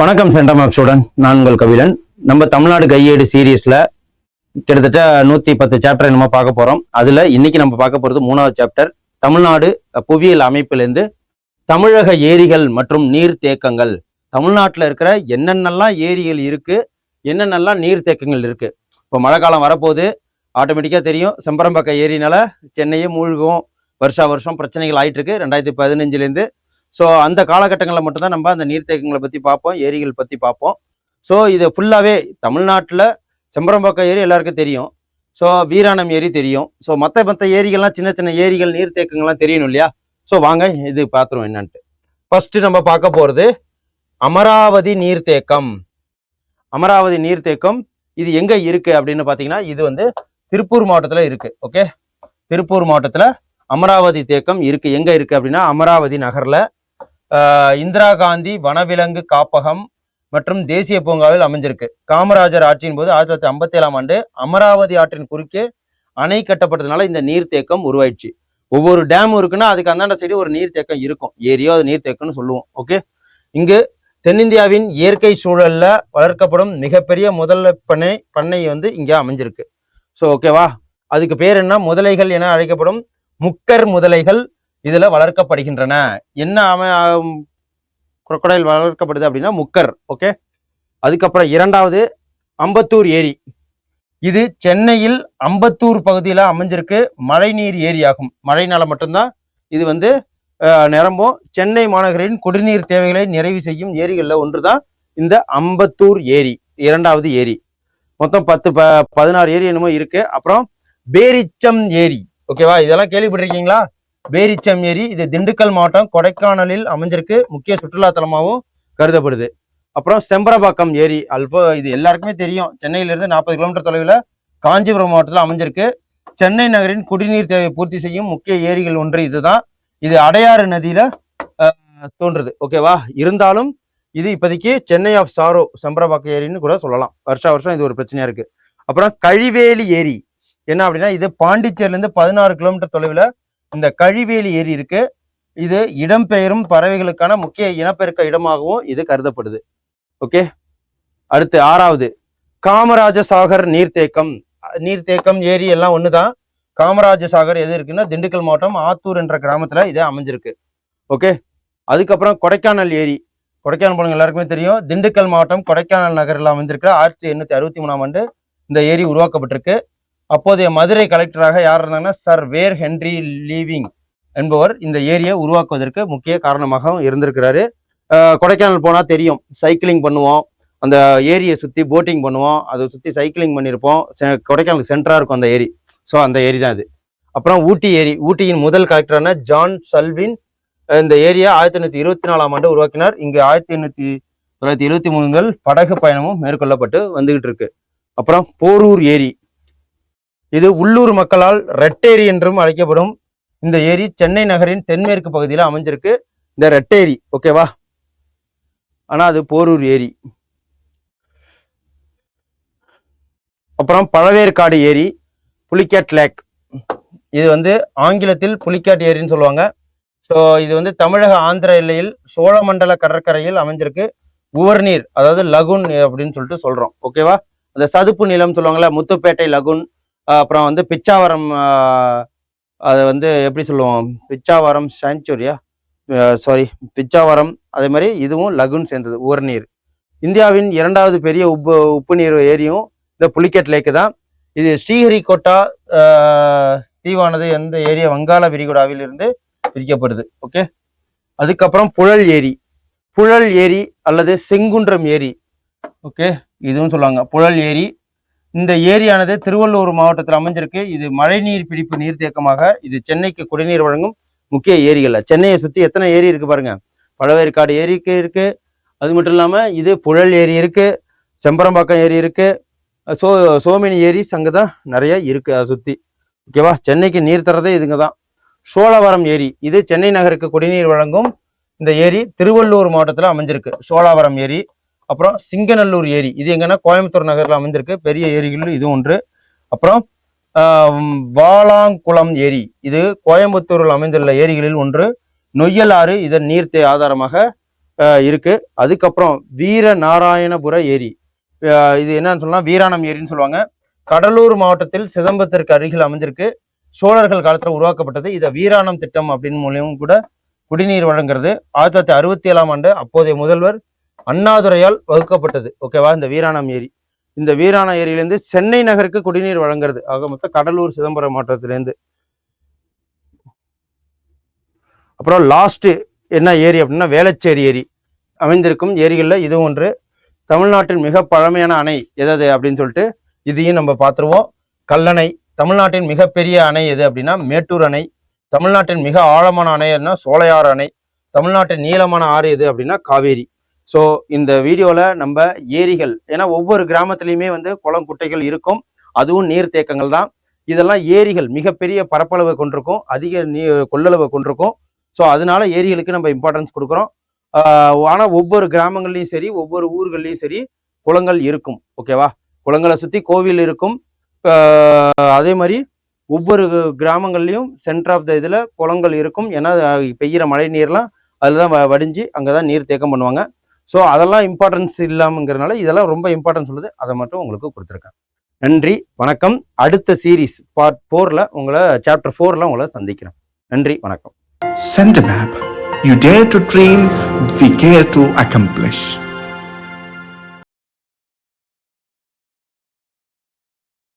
வணக்கம் centum student நான் உங்கள் கபிலன். நம்ம தமிழ்நாடு கையேடு சீரீஸில் கிட்டத்தட்ட நூத்தி பத்து சாப்டர் நம்ம பார்க்க போறோம். அதுல இன்னைக்கு நம்ம பார்க்க போறது மூணாவது சாப்டர் தமிழ்நாடு புவியியல் அமைப்பிலேருந்து தமிழக ஏரிகள் மற்றும் நீர்த்தேக்கங்கள் தமிழ்நாட்டில் இருக்கிற என்னென்னலாம் ஏரிகள் இருக்கு என்னென்னலாம் நீர்த்தேக்கங்கள் இருக்கு. இப்போ மழை காலம் வரப்போகுது. ஆட்டோமேட்டிக்காக தெரியும். செம்பரம்பாக்கம் ஏரினால சென்னையே மூழ்கும். வருஷா வருஷம் பிரச்சனைகள் ஆகிட்டு இருக்கு ரெண்டாயிரத்தி பதினஞ்சுலேருந்து. ஸோ அந்த காலகட்டங்களில் மட்டும்தான் நம்ம அந்த நீர்த்தேக்கங்களை பற்றி பார்ப்போம். ஏரிகள் பற்றி பார்ப்போம். ஸோ இது ஃபுல்லாகவே தமிழ்நாட்டில் செம்பரம்பாக்கம் ஏரி எல்லாருக்கும் தெரியும். ஸோ வீராணம் ஏரி தெரியும். ஸோ மற்ற மற்ற ஏரிகள்லாம் சின்ன சின்ன ஏரிகள் நீர்த்தேக்கங்கள்லாம் தெரியணும் இல்லையா? ஸோ வாங்க இது பார்த்துருவோம் என்னன்ட்டு. ஃபஸ்ட்டு நம்ம பார்க்க போகிறது அமராவதி நீர்த்தேக்கம். அமராவதி நீர்த்தேக்கம் இது எங்கே இருக்குது அப்படின்னு பார்த்தீங்கன்னா இது வந்து திருப்பூர் மாவட்டத்தில் இருக்குது ஓகே திருப்பூர் மாவட்டத்தில் அமராவதி தேக்கம் இருக்குது எங்கே இருக்குது அப்படின்னா அமராவதி நகரில் இந்திரா காந்தி வனவிலங்கு காப்பகம் மற்றும் தேசிய பூங்காவில் அமைஞ்சிருக்கு. காமராஜர் ஆட்சியின் போது ஆயிரத்தி தொள்ளாயிரத்தி ஐம்பத்தி ஏழாம் ஆண்டு அமராவதி ஆற்றின் குறுக்கே அணை கட்டப்பட்டதுனால இந்த நீர்த்தேக்கம் உருவாயிடுச்சு. ஒவ்வொரு டேமும் இருக்குன்னா அதுக்கு அந்தாண்ட சைடு ஒரு நீர்த்தேக்கம் இருக்கும். ஏரியோ அது நீர்த்தேக்கம்னு சொல்லுவோம் ஓகே இங்கு தென்னிந்தியாவின் இயற்கை சூழல்ல வளர்க்கப்படும் மிகப்பெரிய முதல்ல பண்ணை பண்ணை வந்து இங்கே அமைஞ்சிருக்கு. ஸோ ஓகேவா அதுக்கு பேர் என்ன? முதலைகள் என அழைக்கப்படும் முக்கர் முதலைகள் இதில் வளர்க்கப்படுகின்றன. என்ன அம குரக்கடையில் வளர்க்கப்படுது அப்படின்னா முக்கர் ஓகே அதுக்கப்புறம் இரண்டாவது அம்பத்தூர் ஏரி. இது சென்னையில் அம்பத்தூர் பகுதியில் அமைஞ்சிருக்கு. மழைநீர் ஏரியாகும். மழைனால மட்டும்தான் இது வந்து நிரம்பும். சென்னை மாநகரின் குடிநீர் தேவைகளை நிறைவு செய்யும் ஏரிகளில் ஒன்று தான் இந்த அம்பத்தூர் ஏரி இரண்டாவது ஏரி. மொத்தம் பத்து ப பதினாறு ஏரி என்னமோ இருக்கு. அப்புறம் பேரிச்சம் ஏரி. ஓகேவா இதெல்லாம் கேள்விப்பட்டிருக்கீங்களா? பேரிச்சம் ஏரி இது திண்டுக்கல் மாவட்டம் கொடைக்கானலில் அமைஞ்சிருக்கு. முக்கிய சுற்றுலா தலமாகவும் கருதப்படுது. அப்புறம் செம்பரபாக்கம் ஏரி அல்போ இது எல்லாருக்குமே தெரியும். சென்னையிலிருந்து நாற்பது கிலோமீட்டர் தொலைவில் காஞ்சிபுரம் மாவட்டத்தில் அமைஞ்சிருக்கு. சென்னை நகரின் குடிநீர் தேவை பூர்த்தி செய்யும் முக்கிய ஏரிகள் ஒன்று இதுதான். இது அடையாறு நதியில தோன்றுது. ஓகேவா இருந்தாலும் இது இப்போதைக்கு சென்னை ஆஃப் சாரோ செம்பரபாக்கம் ஏரின்னு கூட சொல்லலாம். வருஷா வருஷம் இது ஒரு பிரச்சனையா இருக்கு. அப்புறம் கழிவேலி ஏரி. என்ன அப்படின்னா இது பாண்டிச்சேரிலேருந்து பதினாறு கிலோமீட்டர் தொலைவில் இந்த கழிவேலி ஏரி இருக்கு. இது இடம்பெயரும் பறவைகளுக்கான முக்கிய இனப்பெருக்க இடமாகவும் இது கருதப்படுது. ஓகே? அடுத்து ஆறாவது. காமராஜ சாகர் நீர்த்தேக்கம். நீர்த்தேக்கம் ஏரி எல்லாம் ஒண்ணுதான். காமராஜ சாகர் எது இருக்குன்னா திண்டுக்கல் மாவட்டம் ஆத்தூர் என்ற கிராமத்துல இது அமைஞ்சிருக்கு. ஓகே? அதுக்கப்புறம் கொடைக்கானல் ஏரி. கொடைக்கானல் போனவங்க எல்லாருக்குமே தெரியும். திண்டுக்கல் மாவட்டம் கொடைக்கானல் நகரில் அமைந்திருக்கிற ஆயிரத்தி எண்ணூற்றி அறுபத்தி மூணாம் ஆண்டு இந்த ஏரி உருவாக்கப்பட்டிருக்கு. அப்போதைய மதுரை கலெக்டராக யார் இருந்தாங்கன்னா சர் வேர் ஹென்றி லீவிங் என்பவர் இந்த ஏரியை உருவாக்குவதற்கு முக்கிய காரணமாகவும் இருந்திருக்கிறாரு. கொடைக்கானல் போனால் தெரியும். சைக்கிளிங் பண்ணுவோம். அந்த ஏரியை சுற்றி போட்டிங் பண்ணுவோம். அதை சுற்றி சைக்கிளிங் பண்ணியிருப்போம். செ- கொடைக்கானல் சென்டராக இருக்கும் அந்த ஏரி. ஸோ அந்த ஏரி தான் இது. அப்புறம் ஊட்டி ஏரி. ஊட்டியின் முதல் கலெக்டரான ஜான் சல்வின் இந்த ஏரியா ஆயிரத்தி எண்ணூத்தி இருபத்தி நாலாம் ஆண்டு உருவாக்கினார். இங்கு ஆயிரத்தி எண்ணூற்றி தொள்ளாயிரத்தி இருபத்தி மூணு முதல் படகு பயணமும் மேற்கொள்ளப்பட்டு வந்துகிட்டு இருக்கு அப்புறம் போரூர் ஏரி. இது உள்ளூர் மக்களால் ரெட்டேரி என்றும் அழைக்கப்படும் இந்த ஏரி சென்னை நகரின் தென்மேற்கு பகுதியில் அமைஞ்சிருக்கு. இந்த ரெட்டேரி ஓகேவா ஆனா அது போரூர் ஏரி. அப்புறம் பழவேற்காடு ஏரி புலிக்கேட் லேக். இது வந்து ஆங்கிலத்தில் புலிக்காட் ஏரின்னு சொல்லுவாங்க. ஸோ இது வந்து தமிழக ஆந்திர எல்லையில் சோழமண்டல கடற்கரையில் அமைஞ்சிருக்கு உவர்நீர் அதாவது லகுன் அப்படின்னு சொல்லிட்டு சொல்கிறோம் ஓகேவா அந்த சதுப்பு நிலம் சொல்லுவாங்களே முத்துப்பேட்டை லகுன் அப்புறம் வந்து பிச்சாவரம் அதை வந்து எப்படி சொல்லுவோம்? பிச்சாவரம் சாங்சுரியா சாரி பிச்சாவரம் அதே மாதிரி இதுவும் லகுன் சேர்ந்தது உவர்நீர் இந்தியாவின் இரண்டாவது பெரிய உப்பு உப்பு நீர் ஏரியும் இந்த புலிக்கட் லேக்கு தான். இது ஸ்ரீஹரிகோட்டா தீவானது எந்த ஏரியா? வங்காள விரிகுடாவில் இருந்து பிரிக்கப்படுது ஓகே அதுக்கப்புறம் புழல் ஏரி. புழல் ஏரி அல்லது செங்குன்றம் ஏரி ஓகே இதுவும் சொல்லுவாங்க. புழல் ஏரி. இந்த ஏரியானது திருவள்ளூர் மாவட்டத்தில் அமைஞ்சிருக்கு. இது மழைநீர் பிடிப்பு நீர்த்தேக்கமாக இது சென்னைக்கு குடிநீர் வழங்கும் முக்கிய ஏரிகள். சென்னையை சுற்றி எத்தனை ஏரி இருக்குது பாருங்கள் பழவேற்காடு ஏரிக்கு இருக்குது அது மட்டும் இல்லாமல் இது புழல் ஏரி இருக்குது செம்பரம்பாக்கம் ஏரி இருக்குது சோ சோமினி ஏரி அங்கே தான் நிறைய இருக்குது அதை சுற்றி ஓகேவா? சென்னைக்கு நீர் தரதே இதுங்க தான் சோழவரம் ஏரி. இது சென்னை நகருக்கு குடிநீர் வழங்கும் இந்த ஏரி திருவள்ளூர் மாவட்டத்தில் அமைஞ்சிருக்கு. சோழாவரம் ஏரி அப்புறம் சிங்கநல்லூர் ஏரி. இது எங்கன்னா கோயம்புத்தூர் நகரில் அமைஞ்சிருக்கு. பெரிய ஏரிகள் இது ஒன்று. அப்புறம் வாளாங்குளம் வாலாங்குளம் ஏரி. இது கோயம்புத்தூரில் அமைந்துள்ள ஏரிகளில் ஒன்று. நொய்யல் ஆறு இதன் நீர்த்தே ஆதாரமாக இருக்கு. அதுக்கப்புறம் வீர நாராயணபுர ஏரி இது என்னன்னு சொல்லலாம் வீராணம் ஏரின்னு சொல்லுவாங்க. கடலூர் மாவட்டத்தில் சிதம்பரத்திற்கு அருகில் அமைஞ்சிருக்கு. சோழர்கள் காலத்தில் உருவாக்கப்பட்டது இதை வீராணம் திட்டம் அப்படின்னு மூலியமும் கூட குடிநீர் வழங்குறது. ஆயிரத்தி தொள்ளாயிரத்தி அறுபத்தி ஏழாம் ஆண்டு அப்போதைய முதல்வர் அண்ணாதுரையால் வகுக்கப்பட்டது. ஓகேவா இந்த வீராணம் ஏரி. இந்த வீராண ஏரியிலேருந்து சென்னை நகருக்கு குடிநீர் வழங்குறது. ஆக மொத்தம் கடலூர் சிதம்பரம் மாவட்டத்திலேருந்து. அப்புறம் லாஸ்ட்டு என்ன ஏரி அப்படின்னா வேளச்சேரி ஏரி. அமைந்திருக்கும் ஏரிகளில் இது ஒன்று. தமிழ்நாட்டின் மிக பழமையான அணை எதது அப்படின்னு சொல்லிட்டு இதையும் நம்ம பார்த்துருவோம். கல்லணை தமிழ்நாட்டின் மிகப்பெரிய அணை எது அப்படின்னா மேட்டூர் அணை தமிழ்நாட்டின் மிக ஆழமான அணைன்னா சோலையாறு அணை தமிழ்நாட்டின் நீளமான ஆறு எது அப்படின்னா காவேரி. ஸோ இந்த வீடியோவில் நம்ம ஏரிகள் ஏன்னா ஒவ்வொரு கிராமத்துலேயுமே வந்து குளம் குட்டைகள் இருக்கும் அதுவும் நீர்த்தேக்கங்கள் தான். இதெல்லாம் ஏரிகள் மிகப்பெரிய பரப்பளவை கொண்டிருக்கும் அதிக நீ கொள்ளளவை கொண்டிருக்கும். ஸோ அதனால ஏரிகளுக்கு நம்ம இம்பார்ட்டன்ஸ் கொடுக்குறோம். ஆனால் ஒவ்வொரு கிராமங்கள்லையும் சரி ஒவ்வொரு ஊர்கள்லையும் சரி குளங்கள் இருக்கும் ஓகேவா குளங்களை சுற்றி கோவில் இருக்கும் அதே மாதிரி ஒவ்வொரு கிராமங்கள்லையும் சென்டர் ஆஃப் த இதில் குளங்கள் இருக்கும். ஏன்னா பெய்கிற மழை நீர்லாம் அதில் தான் வ- வடிஞ்சு அங்கே தான் நீர் தேக்கம் பண்ணுவாங்க. ஸோ அதெல்லாம் இம்பார்ட்டன்ஸ் இல்லாமங்கிறதுனால இதெல்லாம் ரொம்ப இம்பார்ட்டன்ஸ் உள்ளது அதை மட்டும் உங்களுக்கு கொடுத்துருக்கேன். நன்றி வணக்கம். அடுத்த சீரீஸ் பார்ட் ஃபோரில் உங்களை சாப்டர் ஃபோரில் உங்களை சந்திக்கிறேன். நன்றி வணக்கம். Send a you You dare to dream, we care to accomplish.